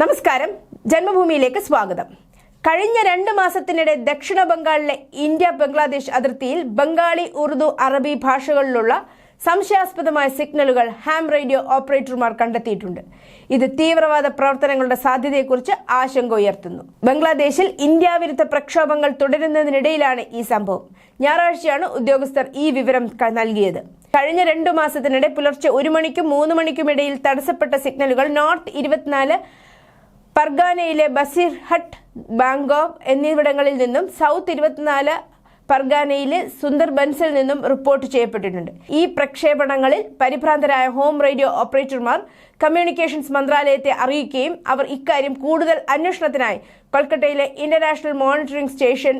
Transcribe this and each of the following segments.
നമസ്കാരം. ജന്മഭൂമിയിലേക്ക് സ്വാഗതം. കഴിഞ്ഞ രണ്ട് മാസത്തിനിടെ ദക്ഷിണ ബംഗാളിലെ ഇന്ത്യ ബംഗ്ലാദേശ് അതിർത്തിയിൽ ബംഗാളി ഉറുദു അറബി ഭാഷകളിലുള്ള സംശയാസ്പദമായ സിഗ്നലുകൾ ഹാം റേഡിയോ ഓപ്പറേറ്റർമാർ കണ്ടെത്തിയിട്ടുണ്ട്. ഇത് തീവ്രവാദ പ്രവർത്തനങ്ങളുടെ സാധ്യതയെക്കുറിച്ച് ആശങ്ക ഉയർത്തുന്നു. ബംഗ്ലാദേശിൽ ഇന്ത്യ വിരുദ്ധ പ്രക്ഷോഭങ്ങൾ തുടരുന്നതിനിടയിലാണ് ഈ സംഭവം. ഞായറാഴ്ചയാണ് ഉദ്യോഗസ്ഥർ ഈ വിവരം നൽകിയത്. കഴിഞ്ഞ രണ്ടു മാസത്തിനിടെ പുലർച്ചെ ഒരു മണിക്കും മൂന്ന് മണിക്കും ഇടയിൽ തടസ്സപ്പെട്ട സിഗ്നലുകൾ നോർത്ത് ഇരുപത്തിനാല് പർഗാനയിലെ ബസീർഹട്ട് ബാങ്കോക്ക് എന്നിവിടങ്ങളിൽ നിന്നും സൗത്ത് ഇരുപത്തിനാല് പർഗാനയിലെ സുന്ദർബൻസിൽ നിന്നും റിപ്പോർട്ട് ചെയ്യപ്പെട്ടിട്ടുണ്ട്. ഈ പ്രക്ഷേപണങ്ങളിൽ പരിഭ്രാന്തരായ ഹോം റേഡിയോ ഓപ്പറേറ്റർമാർ കമ്മ്യൂണിക്കേഷൻസ് മന്ത്രാലയത്തെ അറിയിക്കുകയും അവർ ഇക്കാര്യം കൂടുതൽ അന്വേഷണത്തിനായി കൊൽക്കത്തയിലെ ഇന്റർനാഷണൽ മോണിറ്ററിംഗ് സ്റ്റേഷൻ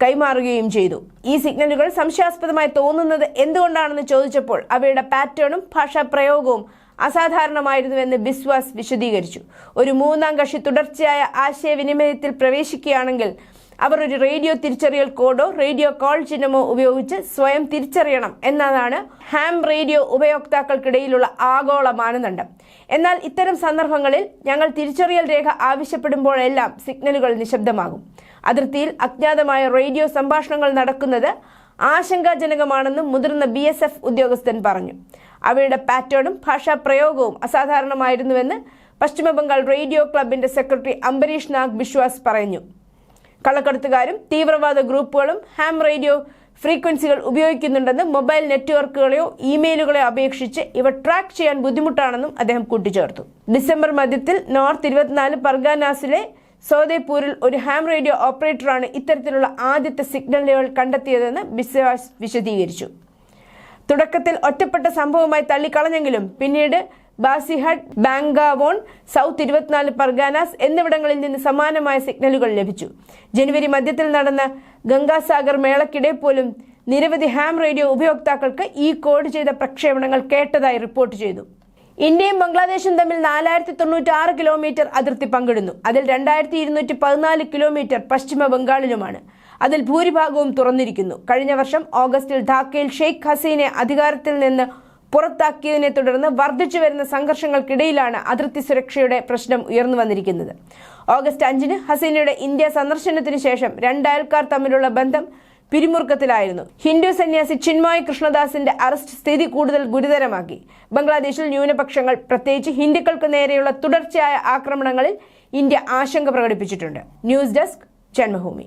കൈമാറുകയും ചെയ്തു. ഈ സിഗ്നലുകൾ സംശയാസ്പദമായി തോന്നുന്നത് എന്തുകൊണ്ടാണെന്ന് ചോദിച്ചപ്പോൾ അവയുടെ പാറ്റേണും ഭാഷാ പ്രയോഗവും അസാധാരണമായിരുന്നുവെന്ന് ബിസ്വാസ് വിശദീകരിച്ചു. ഒരു മൂന്നാം കക്ഷി തുടർച്ചയായ ആശയവിനിമയത്തിൽ പ്രവേശിക്കുകയാണെങ്കിൽ അവർ ഒരു റേഡിയോ തിരിച്ചറിയൽ കോഡോ റേഡിയോ കോൾ ചിഹ്നമോ ഉപയോഗിച്ച് സ്വയം തിരിച്ചറിയണം എന്നതാണ് ഹാം റേഡിയോ ഉപയോക്താക്കൾക്കിടയിലുള്ള ആഗോള മാനദണ്ഡം എന്നാൽ ഇത്തരം സന്ദർഭങ്ങളിൽ ഞങ്ങൾ തിരിച്ചറിയൽ രേഖ ആവശ്യപ്പെടുമ്പോഴെല്ലാം സിഗ്നലുകൾ നിശബ്ദമാകും. അതിർത്തിയിൽ അജ്ഞാതമായ റേഡിയോ സംഭാഷണങ്ങൾ നടക്കുന്നത് ആശങ്കാജനകമാണെന്നും മുതിർന്ന ബി ഉദ്യോഗസ്ഥൻ പറഞ്ഞു. അവയുടെ പാറ്റേണും ഭാഷാ പ്രയോഗവും അസാധാരണമായിരുന്നുവെന്ന് പശ്ചിമബംഗാൾ റേഡിയോ ക്ലബിന്റെ സെക്രട്ടറി അംബരീഷ് നാഗ് ബിശ്വാസ് പറഞ്ഞു. കള്ളക്കടത്തുകാരും തീവ്രവാദ ഗ്രൂപ്പുകളും ഹാം റേഡിയോ ഫ്രീക്വൻസികൾ ഉപയോഗിക്കുന്നുണ്ടെന്ന് മൊബൈൽ നെറ്റ്വർക്കുകളെയോ ഇമെയിലുകളെയോ അപേക്ഷിച്ച് ഇവ ട്രാക്ക് ചെയ്യാൻ ബുദ്ധിമുട്ടാണെന്നും അദ്ദേഹം കൂട്ടിച്ചേർത്തു. ഡിസംബർ മധ്യത്തിൽ നോർത്ത് ഇരുപത്തിനാല് പർഗാനാസിലെ സോദേപൂരിൽ ഒരു ഹാം റേഡിയോ ഓപ്പറേറ്ററാണ് ഇത്തരത്തിലുള്ള ആദ്യത്തെ സിഗ്നലുകൾ കണ്ടെത്തിയതെന്ന് ബിസ്വാസ് വിശദീകരിച്ചു. തുടക്കത്തിൽ ഒറ്റപ്പെട്ട സംഭവമായി തള്ളിക്കളഞ്ഞെങ്കിലും പിന്നീട് ബാസിഹട്ട് ബാങ്കാവോൺ സൗത്ത് ഇരുപത്തിനാല് പർഗാനാസ് എന്നിവിടങ്ങളിൽ നിന്ന് സമാനമായ സിഗ്നലുകൾ ലഭിച്ചു. ജനുവരി മധ്യത്തിൽ നടന്ന ഗംഗാസാഗർ മേളക്കിടെ പോലും നിരവധി ഹാം റേഡിയോ ഉപയോക്താക്കൾക്ക് ഈ കോഡ് ചെയ്ത പ്രക്ഷേപണങ്ങൾ കേട്ടതായി റിപ്പോർട്ട് ചെയ്തു. ഇന്ത്യയും ബംഗ്ലാദേശും തമ്മിൽ നാലായിരത്തി തൊണ്ണൂറ്റി ആറ് കിലോമീറ്റർ അതിർത്തി പങ്കിടുന്നു. അതിൽ രണ്ടായിരത്തി ഇരുന്നൂറ്റി പതിനാല് കിലോമീറ്റർ പശ്ചിമ ബംഗാളിലുമാണ് അതിൽ ഭൂരിഭാഗവും തുറന്നിരിക്കുന്നു. കഴിഞ്ഞ വർഷം ഓഗസ്റ്റിൽ ധാക്കയിൽ ഷെയ്ഖ് ഹസീനെ അധികാരത്തിൽ നിന്ന് പുറത്താക്കിയതിനെ തുടർന്ന് വർദ്ധിച്ചു വരുന്ന സംഘർഷങ്ങൾക്കിടയിലാണ് അതിർത്തി സുരക്ഷയുടെ പ്രശ്നം ഉയർന്നു വന്നിരിക്കുന്നത്. ഓഗസ്റ്റ് അഞ്ചിന് ഹസീനയുടെ ഇന്ത്യ സന്ദർശനത്തിന് ശേഷം രണ്ടയൽക്കാർ തമ്മിലുള്ള ബന്ധം പിരിമുറുക്കത്തിലായിരുന്നു. ഹിന്ദു സന്യാസി ചിന്മോയ് കൃഷ്ണദാസിന്റെ അറസ്റ്റ് സ്ഥിതി കൂടുതൽ ഗുരുതരമാക്കി. ബംഗ്ലാദേശിൽ ന്യൂനപക്ഷങ്ങൾ പ്രത്യേകിച്ച് ഹിന്ദുക്കൾക്ക് നേരെയുള്ള തുടർച്ചയായ ആക്രമണങ്ങളിൽ ഇന്ത്യ ആശങ്ക പ്രകടിപ്പിച്ചിട്ടുണ്ട്. News desk Janmabhumi.